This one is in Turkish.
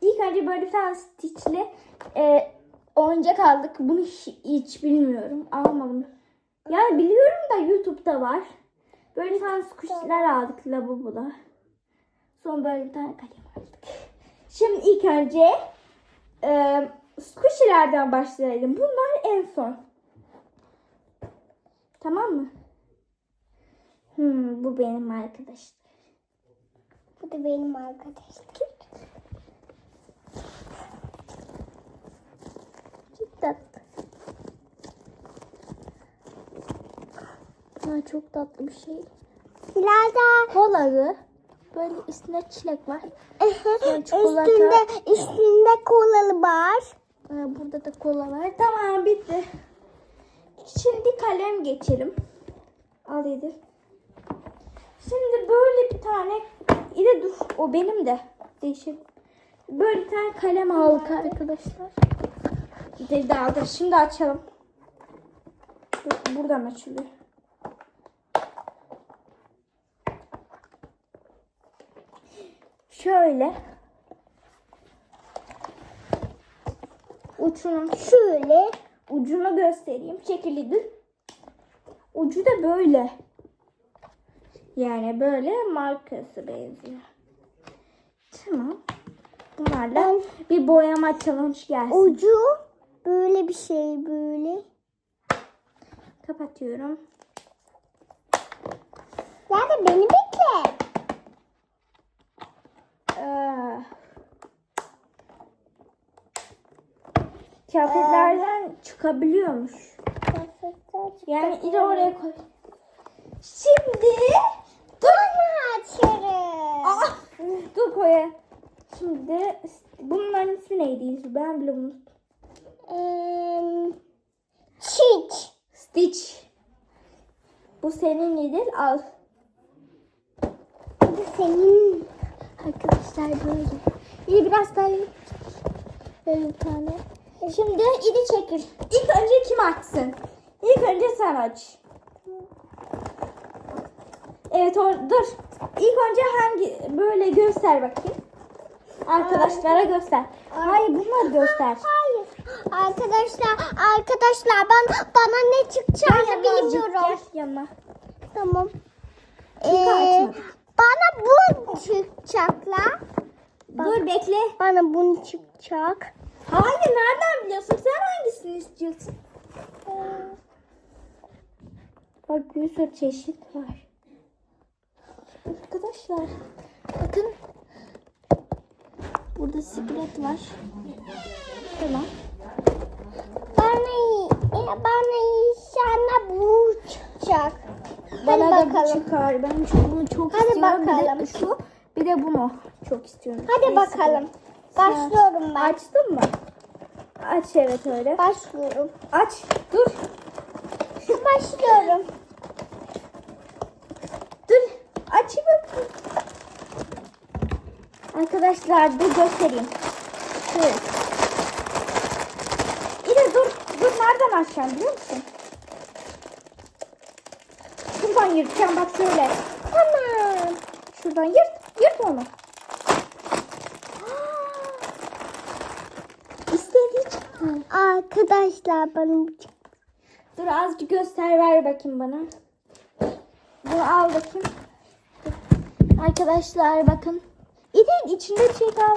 İlk önce böyle bir tane Stitch'li e, oyuncak aldık. Bunu hiç, hiç bilmiyorum. Almadım. Yani biliyorum da YouTube'da var. Böyle bir tane squish'ler aldık Labubu'da. Sonra böyle bir tane kalem aldık. Şimdi ilk önce e, squish'lerden başlayalım. Bunlar en son. Tamam mı? Hmm, bu benim arkadaşım. Da benim arkadaşım. Çok tatlı. Ha, çok tatlı bir şey. Biraz daha Kolalı. Böyle üstünde çilek var. Sonra çikolata. üstünde, üstünde kolalı var. Ha, burada da kola var. Tamam bitti. Şimdi kalem geçelim. Al Edil. Şimdi böyle bir tane İde dur o benim de. Değişir. Böyle bir tane kalem aldık arkadaşlar. İde de aldık. Şimdi açalım. Buradan açılıyor. Şöyle. Uçunu Şöyle. ucunu göstereyim. Çekilidir. Ucu da böyle. Yani böyle markası benziyor. Tamam. Bunlarla bir boyama challenge gelsin. Ucu böyle bir şey böyle. Kapatıyorum. Yani beni bekle. Ee, kıyafetlerden çıkabiliyormuş. Yani ile oraya koy. Şimdi Bunu açarım. Aa, koya. Şimdi bunların ismi neydi? Ben bile unuttum. Çiç. Stitch. Bu senin nedir? Al. Bu senin. Arkadaşlar böyle. İyi biraz daha. Böyle bir tane. Şimdi ili çekil. İlk önce kim açsın? İlk önce sen aç. Evet or dur. İlk önce hangi böyle göster bakayım. Arkadaşlara göster. Hayır bunları göster. Hayır. Arkadaşlar, arkadaşlar ben bana ne çıkacağını bilmiyorum. Yanıma. Tamam. Ee, bana bu çıkacakla. Dur bekle. Bana bunu çıkacak. Hayır nereden biliyorsun? Sen hangisini istiyorsun? Bak bir sürü çeşit var. Arkadaşlar bakın. Burada siglet var. Tamam. Bana bana inşallah bu çıkacak. Bana Hadi da bakalım. çıkar. Ben çok, bunu çok Hadi istiyorum. Bir bakalım. de şu bir de bunu çok istiyorum. Hadi Neyse. bakalım. Başlıyorum ben. Açtın mı? Aç evet öyle. Başlıyorum. Aç. Dur. Başlıyorum. Dur. Aç bakayım. Arkadaşlar dur göstereyim. Şöyle. İle dur. Dur nereden açacağım biliyor musun? Şuradan yırtacağım bak şöyle. Tamam. Şuradan yırt. Yırt onu. Arkadaşlar bana. Dur azıcık göster ver bakayım bana. Bunu al bakayım. Arkadaşlar bakın. İçin içinde bir şey daha var.